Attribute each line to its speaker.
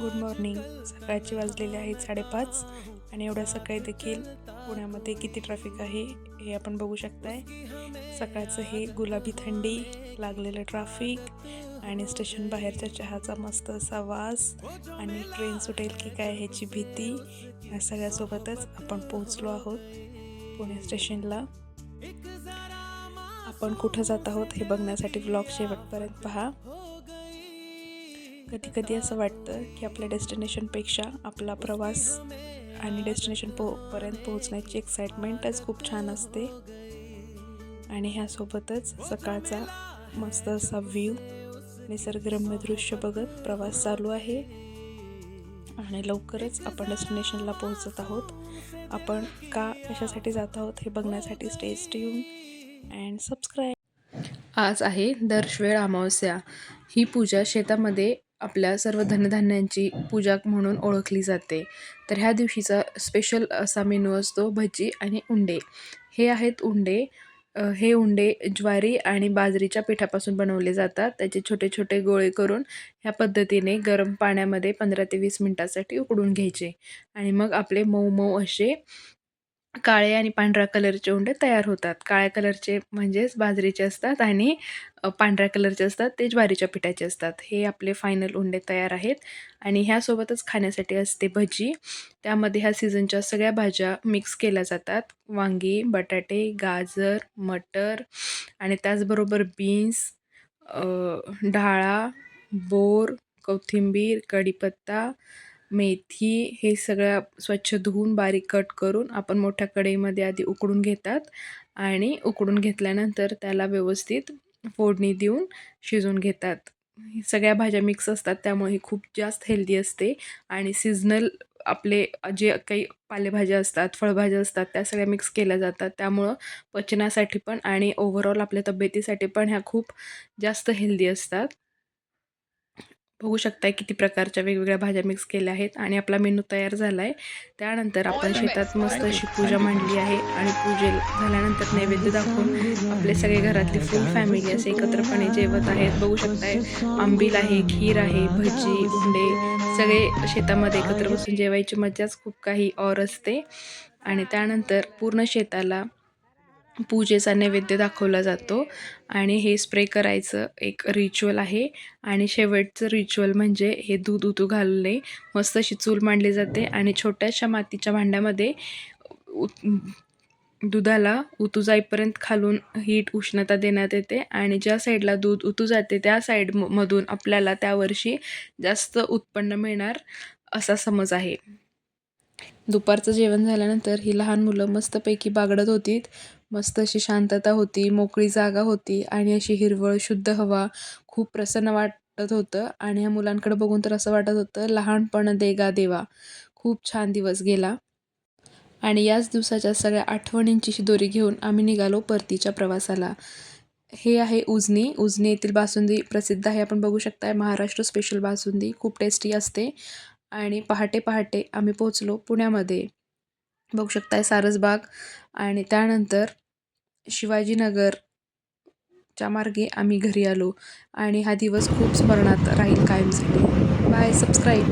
Speaker 1: Good morning सकाळचे वाजलेले आहेत साडेपाच आणि एवढ्या सकाळी देखील पुण्यामध्ये किती ट्रॅफिक आहे हे आपण बघू शकताय. सकाळचं हे गुलाबी थंडी लागलेलं ट्रॅफिक आणि स्टेशन बाहेरच्या चहाचा मस्त असा वास आणि ट्रेन सुटेल की काय ह्याची भीती ह्या सगळ्यासोबतच आपण पोहोचलो आहोत पुणे स्टेशनला आपण कुठं जात आहोत हे बघण्यासाठी ब्लॉग शेवटपर्यंत पहा. कधी कधी असं वाटतं की आपल्या डेस्टिनेशनपेक्षा आपला प्रवास आणि डेस्टिनेशन पो पर्यंत पोहोचण्याची एक्साइटमेंटच खूप छान असते. आणि ह्यासोबतच सकाळचा मस्त असा व्ह्यू निसर्गरम्य दृश्य बघत प्रवास चालू आहे. आणि लवकरच आपण डेस्टिनेशनला पोहोचत आहोत. आपण का कशासाठी जात आहोत हे बघण्यासाठी स्टेज ट्यून अँड सबस्क्राईब
Speaker 2: आज आहे दर्शवेळ अमावस्या. ही पूजा शेतामध्ये आपल्या सर्व धनधान्यांची पूजा म्हणून ओळखली जाते. तर ह्या दिवशीचा स्पेशल असा मेनू असतो भजी आणि उंडे. हे आहेत उंडे. हे उंडे ज्वारी आणि बाजरीच्या पिठापासून बनवले जातात. त्याचे छोटे छोटे गोळे करून ह्या पद्धतीने गरम पाण्यामध्ये पंधरा ते वीस मिनटासाठी उकडून घ्यायचे. आणि मग आपले मऊ मऊ असे काळे आणि पांढऱ्या कलरचे उंडे तयार होतात. काळ्या कलरचे म्हणजेच बाजरीचे असतात आणि पांढऱ्या कलरचे असतात ते ज्वारीच्या पिठाचे असतात. हे आपले फायनल उंडे तयार आहेत आणि ह्यासोबतच खाण्यासाठी असते भजी. त्यामध्ये ह्या सीझनच्या सगळ्या भाज्या मिक्स केल्या जातात. वांगी बटाटे गाजर मटर आणि त्याचबरोबर बीन्स डाळा बोर कोथिंबीर कढीपत्ता मेथी हे सगळं स्वच्छ धुवून बारीक कट करून आपण मोठ्या कढईमध्ये आधी उकडून घेतात आणि उकडून घेतल्यानंतर त्याला व्यवस्थित फोडणी देऊन शिजवून घेतात. सगळ्या भाज्या मिक्स असतात त्यामुळे ही खूप जास्त हेल्दी असते आणि सीझनल आपले जे काही पालेभाज्या असतात फळभाज्या असतात त्या सगळ्या मिक्स केल्या जातात. त्यामुळं पचनासाठी पण आणि ओव्हरऑल आपल्या तब्येतीसाठी पण ह्या खूप जास्त हेल्दी असतात. बघू शकताय किती प्रकारच्या वेगवेगळ्या भाज्या मिक्स केल्या आहेत आणि आपला मेनू तयार झाला आहे त्यानंतर आपण शेतात मस्त अशी पूजा मांडली आहे आणि पूजे झाल्यानंतर नैवेद्य दाखवून आपले सगळे घरातली फुल फॅमिली असे एकत्रपणे जेवत आहेत. बघू शकताय आंबील आहे खीर आहे भजी उंडे सगळे शेतामध्ये एकत्र बसून जेवायची मजाच खूप काही और असते. आणि त्यानंतर पूर्ण शेताला पूजेचा नैवेद्य दाखवला जातो आणि हे स्प्रे करायचं एक रिच्युअल आहे. आणि शेवटचं रिच्युअल म्हणजे हे दूध उतू घालले मस्त अशी चूल मांडली जाते आणि छोट्याशा मातीच्या भांड्यामध्ये दुधाला उतू जाईपर्यंत खालून हीट उष्णता देण्यात येते आणि ज्या साईडला दूध उतू जाते त्या साईड मधून आपल्याला त्या वर्षी जास्त उत्पन्न मिळणार असा समज आहे. दुपारचं जेवण झाल्यानंतर ही लहान मुलं मस्तपैकी बागडत होती मस्त अशी शांतता होती मोकळी जागा होती आणि अशी हिरवळ शुद्ध हवा खूप प्रसन्न वाटत होतं. आणि ह्या मुलांकडे बघून तर असं वाटत होतं लहानपण देगा देवा. खूप छान दिवस गेला. आणि याच दिवसाच्या सगळ्या आठवणींची शिदोरी घेऊन आम्ही निघालो परतीच्या प्रवासाला. हे आहे उजनी. उजनी येथील बासुंदी प्रसिद्ध आहे. आपण बघू शकताय महाराष्ट्र स्पेशल बासुंदी. खूप टेस्टी असते. आणि पहाटे पहाटे आम्ही पोहोचलो पुण्यामध्ये. बघू शकताय सारसबाग आणि त्यानंतर शिवाजीनगरच्या मार्गे आम्ही घरी आलो. आणि हा दिवस खूप स्मरणात राहील कायमसाठी बाय सबस्क्राईब